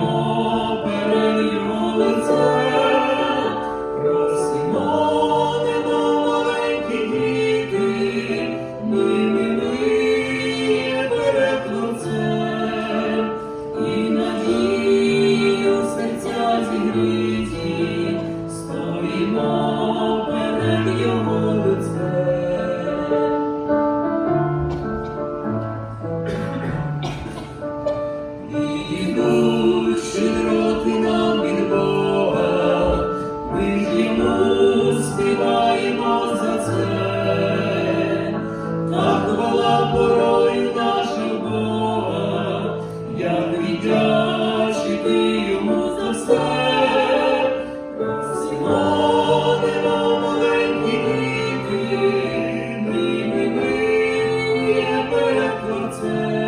모 Master.